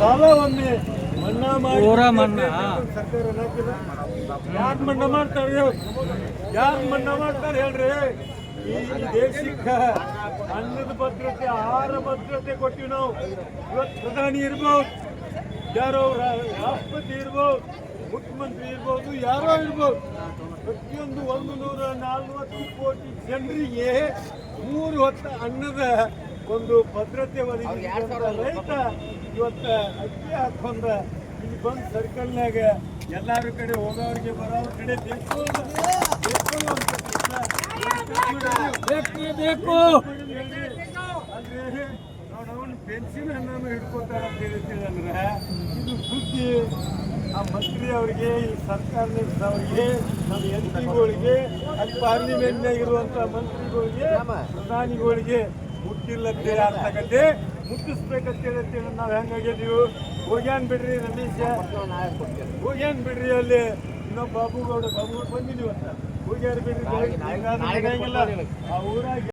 ಸಾಲ ಒಮ್ಮೆ ಮನ್ನಾ ಮಾಡಿ ಪೂರ ಮನ್ನಾ. ಸರ್ಕಾರ ಯಾರು ಮನ್ನಾ ಮಾಡ್ತಾರೆ ಯಾರು ಮನ್ನಾ ಮಾಡ್ತಾರೆ ಹೇಳ್ರಿ. ಈ ದೇಶಕ್ಕೆ ಅನ್ನದ ಭದ್ರತೆ ಆಹಾರ ಭದ್ರತೆ ಕೊಟ್ಟಿವಿ ನಾವು. ಇವತ್ತು ಪ್ರಧಾನಿ ಇರ್ಬೋದು ಯಾರೋ ರಾಷ್ಟ್ರಪತಿ ಇರ್ಬೋದು ಮುಖ್ಯಮಂತ್ರಿ ಇರ್ಬೋದು ಯಾರೋ ಇರ್ಬೋದು. ಪ್ರತಿಯೊಂದು ಒಂದು ನೂರ ನಲ್ವತ್ತು ಕೋಟಿ ಜನರಿಗೆ ಮೂರು ಹೊತ್ತ ಅನ್ನದ ಒಂದು ಭದ್ರತೆ ರೈತ ಇವತ್ತ ಅಕ್ಕಿ ಹಾಕೊಂಡ ಇಲ್ಲಿ ಬಂದು ಸರ್ಕಲ್ನಾಗ ಎಲ್ಲಾರು ಕಡೆ ಹೋಗೋರಿಗೆ ಬರೋವ್ರ ಕಡೆ ಬೇಕು ಬೇಕು ಬೇಕು ಅಂದ್ರೆ ನೋಡವನ್ ಪೆನ್ಷನ್ ಅನ್ನ ಹಿಡ್ಕೊತಾರ ಅಂತ ಹೇಳ್ತೀವಿ ಅಂದ್ರೆ ಇದು ಸುದ್ದಿ. ಆ ಮಂತ್ರಿ ಅವರಿಗೆ ಈ ಸರ್ಕಾರದ ಅವರಿಗೆ ನಮ್ಮ ಎಂ ಪಿಗಳಿಗೆ ಅಲ್ಲಿ ಪಾರ್ಲಿಮೆಂಟ್ನಾಗ ಇರುವಂತ ಮಂತ್ರಿಗಳಿಗೆ ಪ್ರಧಾನಿಗಳಿಗೆ ಮುಟ್ಟಿಲ್ಲತ್ತೆ ಅಂತಕ್ಕಂತೆ ಮುಟ್ಟಿಸ್ಬೇಕಂತ ಹೇಳಿ ನಾವು ಹೆಂಗಾಗಿದ್ದೀವಿ ಹೋಗ್ಯಾನ್ ಬಿಡ್ರಿ ರಮೇಶ. ಹೋಗ್ಯಾನ್ ಬಿಡ್ರಿ ಅಲ್ಲಿ. ಇನ್ನೊಬ್ಬ ಬಾಬುಗೌಡ ಬಾಬುಗೌಡ ಅಂತ. ಹೋಗ್ಯಾರ ಬಿಡ್ರಿ. ಆ ಊರಾಗ